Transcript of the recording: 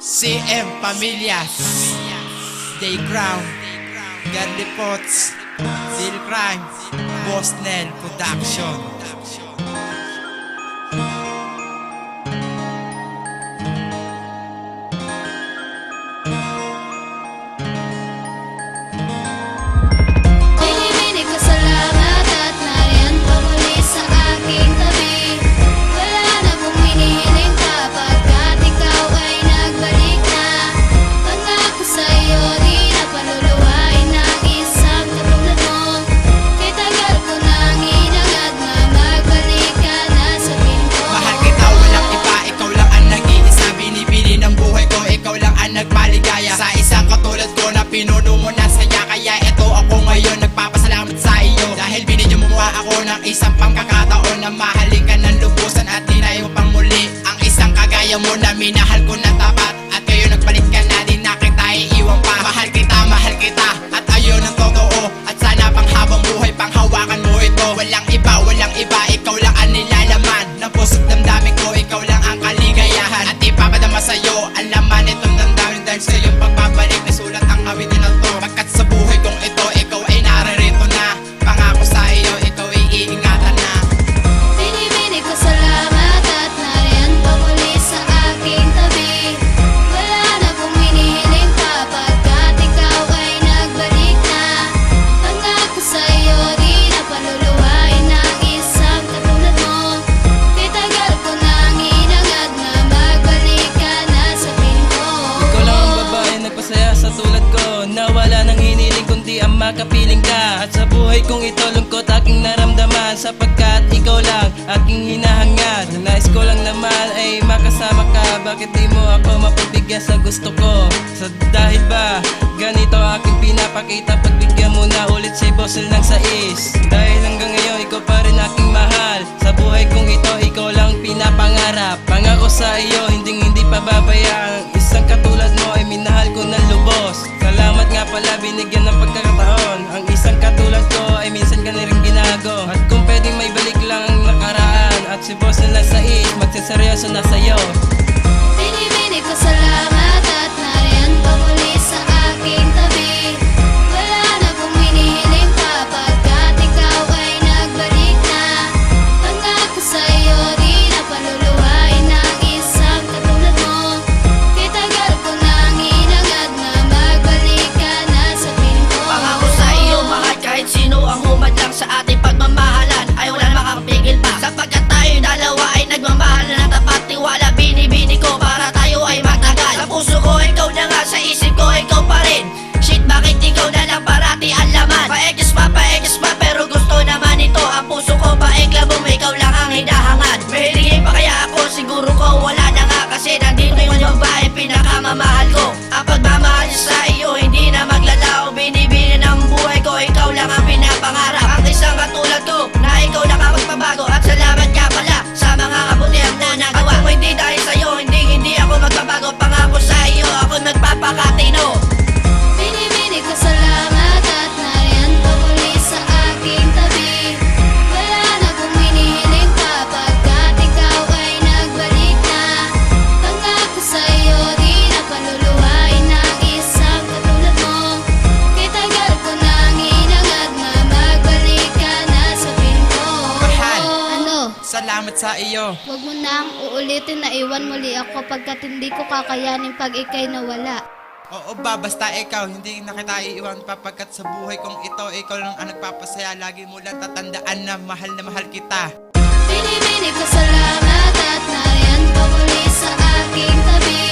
CM Pamillas Day Crown. Garlipots Deal Crime. Boss Nel Production. Nakapiling ka At sa buhay kong ito lungkot aking naramdaman. Sapagkat ikaw lang aking hinahangad. Nais ko lang naman ay makasama ka. Bakit di mo ako mapabigyan sa gusto ko? Sa dahil ba ganito aking pinapakita. Pagbigyan mo na ulit si Bosel ng sais. Dahil hanggang ngayon ikaw pa rin aking mahal. Sa buhay kong ito ikaw lang pinapangarap. Pangako sa iyo hindi pagkaseryoso na sa'yo. Binibinig ko salamat at nariyan pa muli. ko. Ang pagmamahal niya sa iyo hindi na maglalaho Binibili ng buhay ko, ikaw lang ang pinapangarap. Ang isang katulad ko salamat sa iyo. Huwag mo na ang uulitin na iwan muli ako pagkat hindi ko kakayanin pag ikay nawala. Oo ba, basta ikaw, hindi na kita iiwan papagkat sa buhay kong ito, ikaw lang ang nagpapasaya. Lagi mo lang tatandaan na mahal na mahal kita. Binibinig ko salamat at nariyan pa muli sa aking tabi.